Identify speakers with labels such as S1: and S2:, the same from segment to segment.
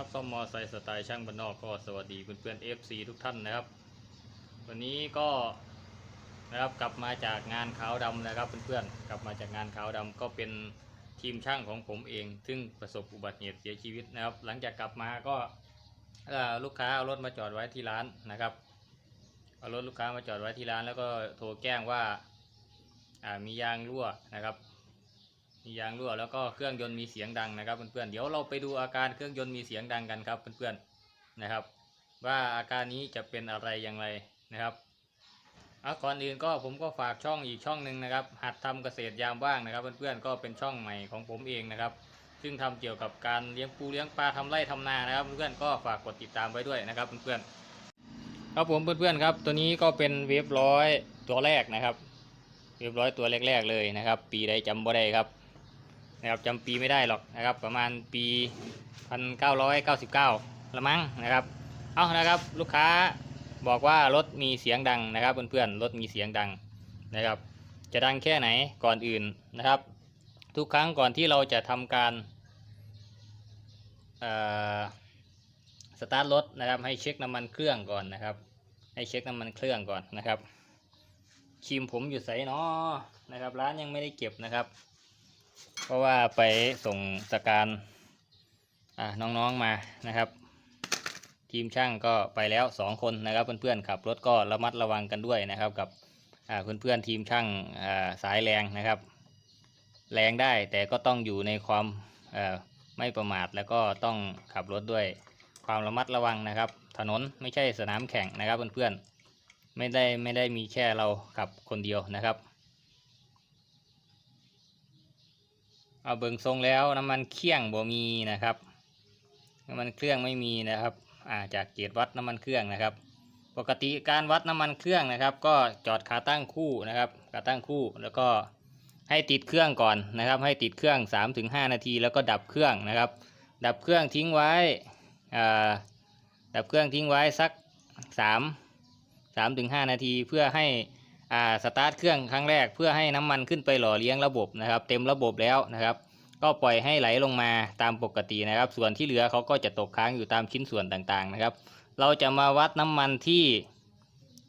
S1: ครับซ่อมมอไซค์สไตล์ช่างบ้านนอกก็สวัสดีเพื่อนๆ FC ทุกท่านนะครับ วันนี้ก็นะครับกลับมาจากงานขาวดำนะครับเพื่อนๆกลับมาจากงานขาวดำก็เป็นทีมช่างของผมเอง ซึ่งประสบอุบัติเหตุเสียชีวิตนะครับ หลังจากกลับมาก็ลูกค้าเอารถมาจอดไว้ที่ร้านนะครับเอารถลูกค้ามาจอดไว้ที่ร้าน แล้วก็โทรแจ้งว่ามียางรั่วนะครับ มียางรั่วแล้วก็เครื่องยนต์มีเสียงดังนะครับเพื่อนๆเดี๋ยวเราไปดูอาการเครื่องยนต์มีเสียงดังกันครับเพื่อนๆนะครับ ว่าอาการนี้จะเป็นอะไรอย่างไรนะครับเอาก่อนอื่นก็ผมก็ฝากช่องอีกช่องหนึ่งนะครับ หัดทำเกษตรยามว่างนะครับ เพื่อนๆก็เป็นช่องใหม่ของผมเองนะครับ ซึ่งทำเกี่ยวกับการเลี้ยงปูเลี้ยงปลาทำไร่ทำนานะครับ เพื่อนๆก็ฝากกดติดตามไว้ด้วยนะครับเพื่อนๆครับผมเพื่อนๆครับ ตัวนี้ก็เป็นเวฟร้อยตัวแรกนะครับ เวฟร้อยตัวแรกๆเลยนะครับ ปีใดจำบ่ได้ครับ นะครับจำปีไม่ได้หรอกนะครับ ประมาณปี 1999 ละมั้งนะครับ เอานะครับลูกค้าบอกว่ารถมีเสียงดังนะครับเพื่อนๆรถมีเสียงดังนะครับ จะดังแค่ไหนก่อนอื่นนะครับ ทุกครั้งก่อนที่เราจะทำการสตาร์ทรถนะครับให้เช็คน้ำมันเครื่องก่อนนะครับ ให้เช็คน้ำมันเครื่องก่อนนะครับครีมผมอยู่ใสเนาะนะครับ ร้านยังไม่ได้เก็บนะครับ เพราะว่าไปส่งสการน้องๆมานะครับ ทีมช่างก็ไปแล้วสองคนนะครับเพื่อนๆขับรถก็ระมัดระวังกันด้วยนะครับ กับเพื่อนๆทีมช่างสายแรงนะครับ แรงได้แต่ก็ต้องอยู่ในความไม่ประมาทแล้วก็ต้องขับรถด้วยความระมัดระวังนะครับ ถนนไม่ใช่สนามแข่งนะครับเพื่อนๆไม่ได้ไม่ได้มีแค่เราขับคนเดียวนะครับ เอาเบิ่งทรงแล้วน้ำมันเคี่ยงบ่มีนะครับ น้ำมันเครื่องไม่มีนะครับอ่าจากเกจวัดน้ำมันเครื่องนะครับ ปกติการวัดน้ำมันเครื่องนะครับ ก็จอดขาตั้งคู่นะครับขาตั้งคู่แล้วก็ให้ติดเครื่องก่อนนะครับ ให้ติดเครื่อง 3-5 นาที แล้วก็ดับเครื่องนะครับ ดับเครื่องทิ้งไว้อ่าดับเครื่องทิ้งไว้สัก 3 3-5 นาทีเพื่อให้ อ่าสตาร์ทเครื่องครั้งแรกเพื่อให้น้ำมันขึ้นไปหล่อเลี้ยงระบบนะครับ เต็มระบบแล้วนะครับ ก็ปล่อยให้ไหลลงมาตามปกตินะครับ ส่วนที่เหลือเขาก็จะตกค้างอยู่ตามชิ้นส่วนต่างๆนะครับ เราจะมาวัดน้ำมันที่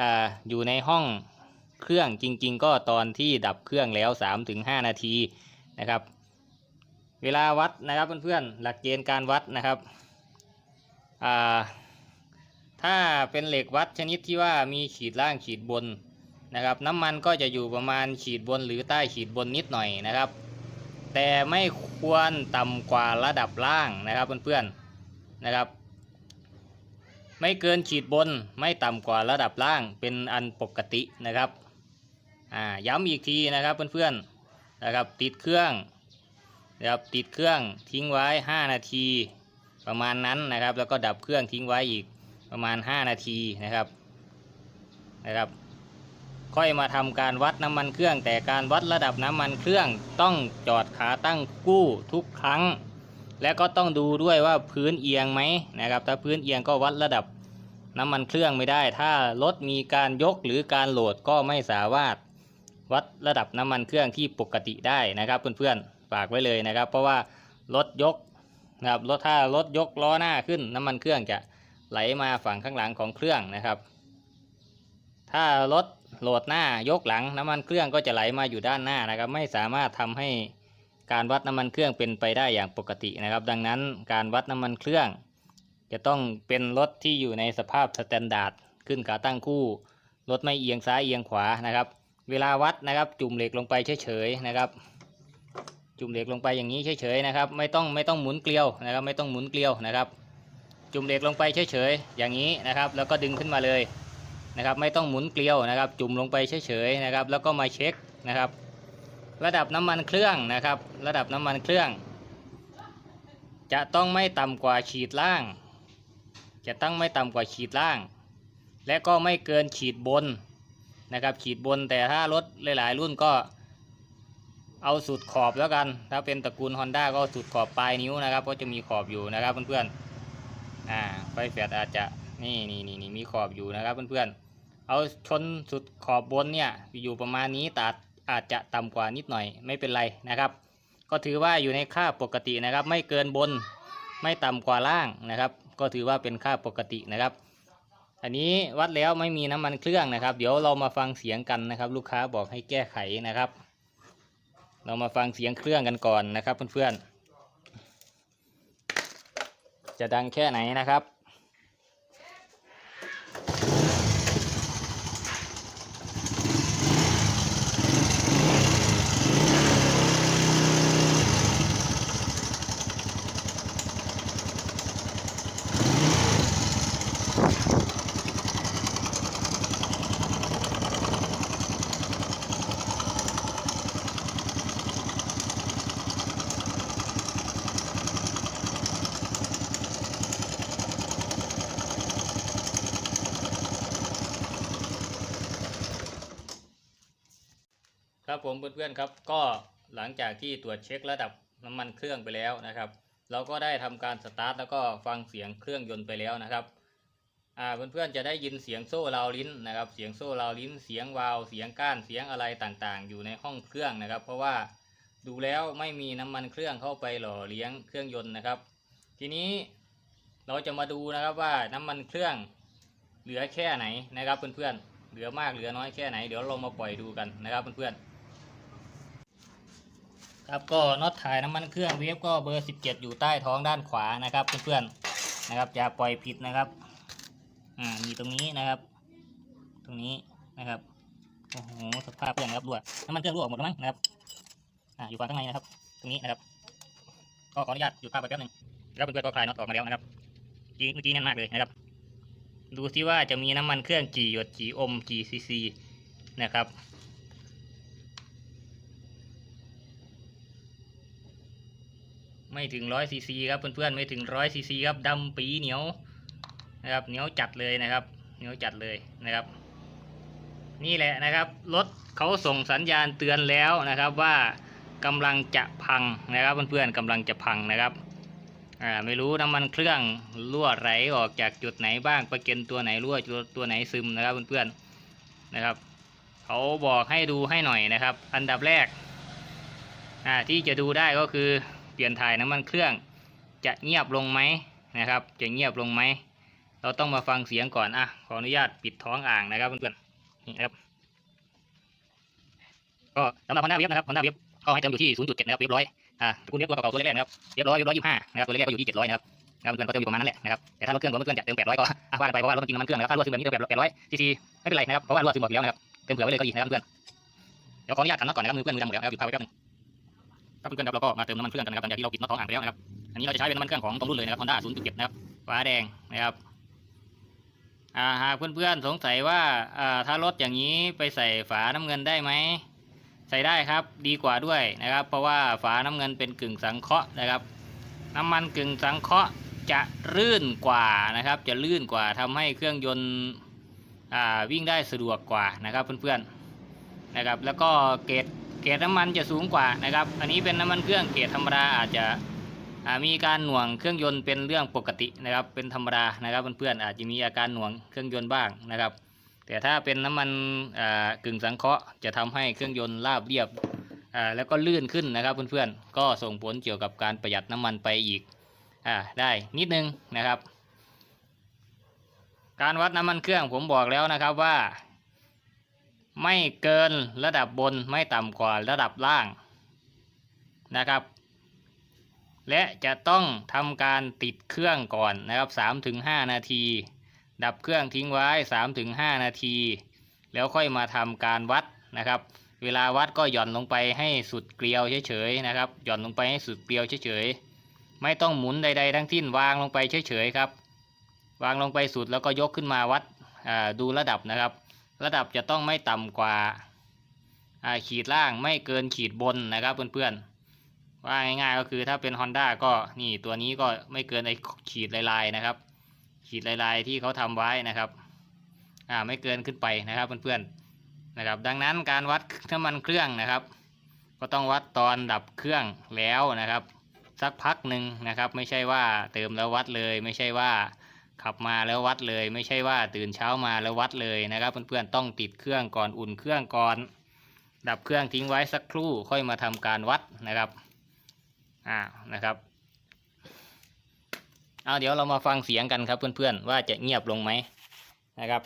S1: อ่าอยู่ในห้องเครื่องจริง ๆ ก็ตอนที่ดับเครื่องแล้ว 3-5 นาทีนะครับ เวลาวัดนะครับเพื่อนๆหลักเกณฑ์การวัดนะครับอ่าถ้าเป็นเหล็กวัดชนิดที่ว่ามีขีดล่างขีดบน นะครับน้ำมันก็จะอยู่ประมาณขีดบนหรือใต้ขีดบนนิดหน่อยนะครับ แต่ไม่ควรต่ำกว่าระดับล่างนะครับเพื่อนๆนะครับ ไม่เกินขีดบนไม่ต่ำกว่าระดับล่างเป็นอันปกตินะครับอ่าย้ำอีกทีนะครับเพื่อนๆนะครับติดเครื่องนะครับติดเครื่องทิ้งไว้ 5 นาทีประมาณนั้นนะครับ แล้วก็ดับเครื่องทิ้งไว้อีกประมาณ 5 นาทีนะครับนะครับ ค่อยมาทำการวัดน้ำมันเครื่อง แต่การวัดระดับน้ำมันเครื่องต้องจอดขาตั้งกู้ทุกครั้ง และก็ต้องดูด้วยว่าพื้นเอียงไหมนะครับถ้าพื้นเอียงก็วัดระดับน้ำมันเครื่องไม่ได้ ถ้ารถมีการยกหรือการโหลดก็ไม่สามารถวัดระดับน้ำมันเครื่องที่ปกติได้นะครับเพื่อนๆฝากไว้เลยนะครับ เพราะว่ารถยกนะครับรถถ้ารถยกล้อหน้าขึ้นน้ำมันเครื่องจะไหลมาฝั่งข้างหลังของเครื่องนะครับ ถ้ารถ โหลดหน้ายกหลังน้ำมันเครื่องก็จะไหลมาอยู่ด้านหน้านะครับ ไม่สามารถทำให้การวัดน้ำมันเครื่องเป็นไปได้อย่างปกตินะครับ ดังนั้นการวัดน้ำมันเครื่อง จะต้องเป็นรถที่อยู่ในสภาพสแตนดาร์ดขึ้นขาตั้งคู่รถไม่เอียงซ้ายเอียงขวานะครับ เวลาวัดนะครับ จุ่มเหล็กลงไปเฉยๆนะครับ จุ่มเหล็กลงไปอย่างนี้เฉยๆนะครับ ไม่ต้องไม่ต้องหมุนเกลียวนะครับ ไม่ต้องหมุนเกลียวนะครับ จุ่มเหล็กลงไปเฉยๆอย่างนี้นะครับ แล้วก็ดึงขึ้นมาเลย นะครับไม่ต้องหมุนเกลียวนะครับ จุ่มลงไปเฉยๆนะครับ แล้วก็มาเช็คนะครับ ระดับน้ำมันเครื่องนะครับ ระดับน้ำมันเครื่อง จะต้องไม่ต่ำกว่าขีดล่าง จะต้องไม่ต่ำกว่าขีดล่าง และก็ไม่เกินขีดบนนะครับขีดบนแต่ถ้ารถหลายๆ รุ่นก็เอาสุดขอบแล้วกัน ถ้าเป็นตระกูล Honda ก็สุดขอบปลายนิ้วนะครับ ก็จะมีขอบอยู่นะครับเพื่อนๆ อ่า ไฟแฟดอาจจะ นี่นี่นี่นี่มีขอบอยู่นะครับเพื่อนๆ เอาชนสุดขอบบนเนี่ยอยู่ประมาณนี้ตัดอาจจะต่ำกว่านิดหน่อยไม่เป็นไรนะครับ ก็ถือว่าอยู่ในค่าปกตินะครับ ไม่เกินบนไม่ต่ำกว่าล่างนะครับ ก็ถือว่าเป็นค่าปกตินะครับ อันนี้วัดแล้วไม่มีน้ำมันเครื่องนะครับ เดี๋ยวเรามาฟังเสียงกันนะครับ ลูกค้าบอกให้แก้ไขนะครับ เรามาฟังเสียงเครื่องกันก่อนนะครับเพื่อนๆจะดังแค่ไหนนะครับ ครับผมเพื่อนๆครับก็หลังจากที่ตรวจเช็คระดับน้ำมันเครื่องไปแล้วนะครับ เราก็ได้ทำการสตาร์ทแล้วก็ฟังเสียงเครื่องยนต์ไปแล้วนะครับ่าเพื่อนๆจะได้ยินเสียงโซ่ราวลิ้นนะครับ เสียงโซ่ราวลิ้น เสียงวาล์วเสียงก้าน เสียงอะไรต่างๆ อยู่ในห้องเครื่องนะครับ เพราะว่าดูแล้วไม่มีน้ำมันเครื่องเข้าไปหล่อเลี้ยงเครื่องยนต์นะครับ ทีนี้เราจะมาดูนะครับว่าน้ำมันเครื่องเหลือแค่ไหนนะครับเพื่อนๆ เหลือมากเหลือน้อยแค่ไหน เดี๋ยวเรามาปล่อยดูกันนะครับเพื่อนๆ ครับก็น็อตถ่ายน้ำมันเครื่องเวฟก็เบอร์ 17 อยู่ใต้ท้องด้านขวานะครับเพื่อนๆนะครับอย่าปล่อยผิดนะครับอ่ามีตรงนี้นะครับ ตรงนี้นะครับโอ้โหสภาพเครื่องนะครับรั่วน้ำมันเครื่องรั่วออกหมดแล้วมั้งนะครับอ่าอยู่ฝั่งข้างในนะครับ ตรงนี้นะครับ ก็ขออนุญาตหยุดภาพไปแป๊บหนึงแล้วเพื่อนๆก็คลายน็อตออกมาแล้วนะครับเมื่อกี้เมื่อกี้แน่นมากเลยนะครับ ดูซิว่าจะมีน้ำมันเครื่องกี่หยดกี่อมกี่ซีซีนะครับ ไม่ถึงร้อยซีซีครับเพื่อนๆไม่ถึงร้อยซีซีครับดำปีเหนียวนะครับเหนียวจัดเลยนะครับเหนียวจัดเลยนะครับ นี่แหละนะครับรถเขาส่งสัญญาณเตือนแล้วนะครับว่ากำลังจะพังนะครับเพื่อนๆกำลังจะพังนะครับอ่าไม่รู้น้ำมันเครื่องรั่วไหลออกจากจุดไหนบ้างประเก็นตัวไหนรั่วตัวตัวไหนซึมนะครับเพื่อนๆนะครับเขาบอกให้ดูให้หน่อยนะครับ อันดับแรกอ่าที่จะดูได้ก็คือ ปลี่ยนถ่ายน้ำมันเครื่อง จะเงียบลงไหมนะครับ จะเงียบลงไหม เราต้องมาฟังเสียงก่อนอะขออนุญาตปิดท้องอ่างนะครับเพื่อนๆนี่นะครับก็สำหรับ Honda เวฟนะครับ Honda เวฟก็ให้เติมอยู่ที่0.7นจุดเจ็ดนะครับเวฟร้อยอ่าคุณเวฟตัวเก่าๆตัวแรกๆนะครับเวฟร้อยเวฟร้อยยี่ห้านะครับตัวแรกๆก็อยู่ที่700นะครับนะครับเพื่อนก็เติมอยู่ประมาณนั้นแหละนะครับแต่ถ้ารถเครื่องรถเครื่องจะเติม800ก็อะว่ากันไปเพราะว่ารถมันกินน้ำมันเครื่องนะครับถ้ารั่วซึมแบบนี้เติม800ซีซีไม่เป็นไรนะครับเพราะว่ารั่วซึมหมดอยู่แล้วนะครับเติมเผื่อไว้เลยก็ดีนะครับเพื่อนเดี๋ยวขออนุญาตขันน็อตก่อนนะครับมือเพื่อนมือดำหมดแล้วนะครับหยุดพาไว้แป๊บนึง ครับเพื่อนๆครับเราก็มาเติมน้ำมันเครื่องกันนะครับหลังจากที่เราปิดน็อตท้องอ่างไปแล้วนะครับ อันนี้เราจะใช้เป็นน้ำมันเครื่องของตรงรุ่นเลยนะครับ Honda 0.7 นะครับฟ้าแดงนะครับอ่าหากเพื่อนๆสงสัยว่าอ่าถ้ารถอย่างนี้ไปใส่ฝาน้ำเงินได้ไหมใส่ได้ครับดีกว่าด้วยนะครับ เพราะว่าฝาน้ำเงินเป็นกึ่งสังเคราะห์นะครับ น้ำมันกึ่งสังเคราะห์จะลื่นกว่านะครับ จะลื่นกว่าทำให้เครื่องยนต์อ่าวิ่งได้สะดวกกว่านะครับเพื่อนๆนะครับ แล้วก็เกรด เกรดน้ำมันจะสูงกว่านะครับ อันนี้เป็นน้ำมันเครื่องเกรดธรรมดาอาจจะมีการหน่วงเครื่องยนต์เป็นเรื่องปกตินะครับ เป็นธรรมดานะครับเพื่อนๆอาจจะมีอาการหน่วงเครื่องยนต์บ้างนะครับ แต่ถ้าเป็นน้ำมันกึ่งสังเคราะห์จะทำให้เครื่องยนต์ราบเรียบแล้วก็ลื่นขึ้นนะครับเพื่อนๆก็ส่งผลเกี่ยวกับการประหยัดน้ำมันไปอีกอได้นิดนึงนะครับ การวัดน้ำมันเครื่องผมบอกแล้วนะครับว่า ไม่เกินระดับบนไม่ต่ำกว่าระดับล่างนะครับ และจะต้องทำการติดเครื่องก่อนนะครับ3-5 นาที ดับเครื่องทิ้งไว้ 3-5 นาที แล้วค่อยมาทำการวัดนะครับ เวลาวัดก็หย่อนลงไปให้สุดเกลียวเฉยๆนะครับ หย่อนลงไปให้สุดเกลียวเฉยๆ ไม่ต้องหมุนใดๆทั้งสิ้นวางลงไปเฉยๆครับ วางลงไปสุดแล้วก็ยกขึ้นมาวัดดูระดับนะครับ ระดับจะต้องไม่ต่ำกว่าขีดล่างไม่เกินขีดบนนะครับเพื่อนๆ ว่าง่ายๆก็คือถ้าเป็น Honda ก็นี่ตัวนี้ก็ไม่เกินไอขีดลายๆนะครับ ขีดลายๆที่เขาทำไว้นะครับไม่เกินขึ้นไปนะครับเพื่อนๆนะครับ ดังนั้นการวัดน้ำมันเครื่องนะครับ ก็ต้องวัดตอนดับเครื่องแล้วนะครับ สักพักหนึ่งนะครับ ไม่ใช่ว่าเติมแล้ววัดเลย ไม่ใช่ว่า ขับมาแล้ววัดเลย ไม่ใช่ว่าตื่นเช้ามาแล้ววัดเลยนะครับเพื่อนๆต้องติดเครื่องก่อนอุ่นเครื่องก่อน ดับเครื่องทิ้งไว้สักครู่ค่อยมาทำการวัดนะครับอ่านะครับเอาเดี๋ยวเรามาฟังเสียงกันครับเพื่อนๆว่าจะเงียบลงไหมนะครับ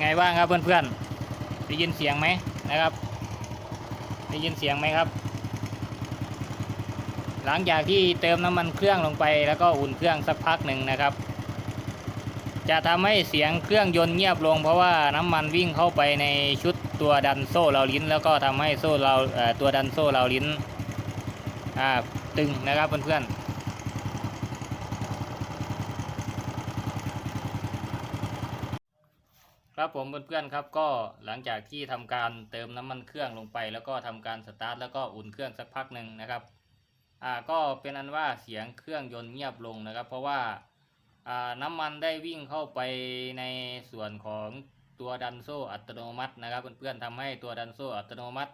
S1: ไงบ้างครับเพื่อนๆได้ยินเสียงไหมนะครับได้ยินเสียงไหมครับ หลังจากที่เติมน้ำมันเครื่องลงไป แล้วก็อุ่นเครื่องสักพักหนึ่งนะครับ จะทำให้เสียงเครื่องยนต์เงียบลง เพราะว่าน้ำมันวิ่งเข้าไปในชุดตัวดันโซ่เราลิ้น แล้วก็ทำให้โซ่เราตัวดันโซ่เราลิ้นตึงนะครับเพื่อนๆ ครับผมเพื่อนๆครับก็หลังจากที่ทำการเติมน้ำมันเครื่องลงไป แล้วก็ทำการสตาร์ทแล้วก็อุ่นเครื่องสักพักหนึ่งนะครับอ่าก็เป็นอันว่าเสียงเครื่องยนต์เงียบลงนะครับ เพราะว่าอ่าน้ำมันได้วิ่งเข้าไปในส่วนของตัวดันโซ่อัตโนมัตินะครับเพื่อนๆทำให้ตัวดันโซ่อัตโนมัติ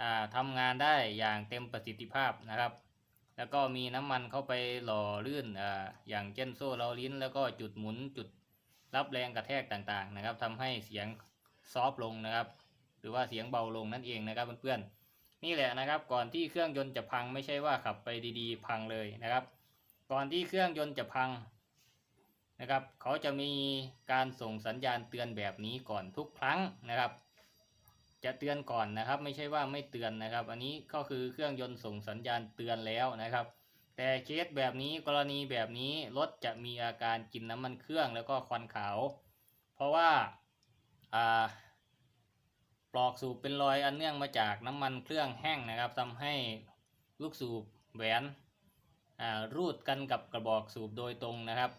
S1: อ่าทำงานได้อย่างเต็มประสิทธิภาพนะครับแล้วก็มีน้ำมันเข้าไปหล่อลื่นอ่าอย่างเช่นโซ่เราลิ้น แล้วก็จุดหมุนจุด รับแรงกระแทกต่างๆนะครับทำให้เสียงซอฟต์ลงนะครับ หรือว่าเสียงเบาลงนั่นเองนะครับเพื่อนๆนี่แหละนะครับ ก่อนที่เครื่องยนต์จะพังไม่ใช่ว่าขับไปดีๆ พังเลยนะครับ ก่อนที่เครื่องยนต์จะพังนะครับเขาจะมีการส่งสัญญาณเตือนแบบนี้ก่อนทุกครั้งนะครับ จะเตือนก่อนนะครับ ไม่ใช่ว่าไม่เตือนนะครับ อันนี้ก็คือเครื่องยนต์ส่งสัญญาณเตือนแล้วนะครับ แต่เคสแบบนี้กรณีแบบนี้รถจะมีอาการกินน้ำมันเครื่องแล้วก็ควันขาว เพราะว่าปลอกสูบเป็นรอยอันเนื่องมาจากน้ำมันเครื่องแห้งนะครับทำให้ลูกสูบแหวนรูดกันกับกระบอกสูบโดยตรงนะครับ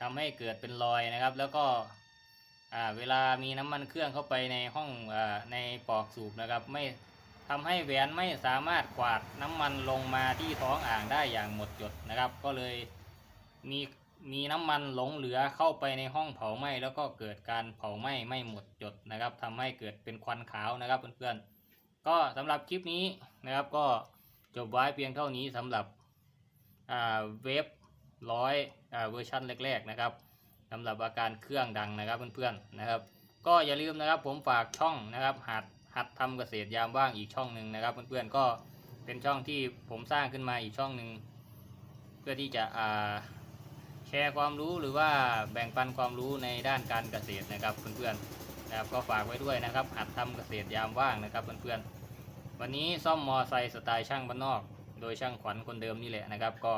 S1: ทำให้เกิดเป็นรอยนะครับ แล้วก็เวลามีน้ำมันเครื่องเข้าไปในห้องอในปลอกสูบนะครับไม่ ทำให้แหวนไม่สามารถกวาดน้ำมันลงมาที่ท้องอ่างได้อย่างหมดจดนะครับ ก็เลยมีมีน้ำมันหลงเหลือเข้าไปในห้องเผาไหม้แล้วก็เกิดการเผาไหม้ไม่หมดจดนะครับทำให้เกิดเป็นควันขาวนะครับเพื่อนๆก็สำหรับคลิปนี้นะครับก็จบไว้เพียงเท่านี้สำหรับเวฟร้อยเวอร์ชันแรก ๆ นะครับสำหรับอาการเครื่องดังนะครับเพื่อนๆนะครับ ก็อย่าลืมนะครับผมฝากช่องนะครับหัด หัดทำเกษตรยามว่างอีกช่องหนึ่งนะครับ เพื่อนๆก็เป็นช่องที่ผมสร้างขึ้นมาอีกช่องหนึ่งเพื่อที่จะอ่าแชร์ความรู้หรือว่าแบ่งปันความรู้ในด้านการเกษตรนะครับเพื่อนๆนะครับก็ฝากไว้ด้วยนะครับ หัดทำเกษตรยามว่างนะครับเพื่อนๆวันนี้ซ่อมมอไซค์สไตล์ช่างบ้านนอก โดยช่างขวัญคนเดิมนี่แหละนะครับก็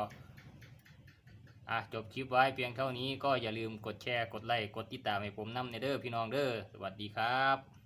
S1: อะจบคลิปไว้เพียงเท่านี้ก็อย่าลืมกดแชร์กดไลค์กดติดตามให้ผมนำในเด้อพี่น้องเด้อสวัสดีครับ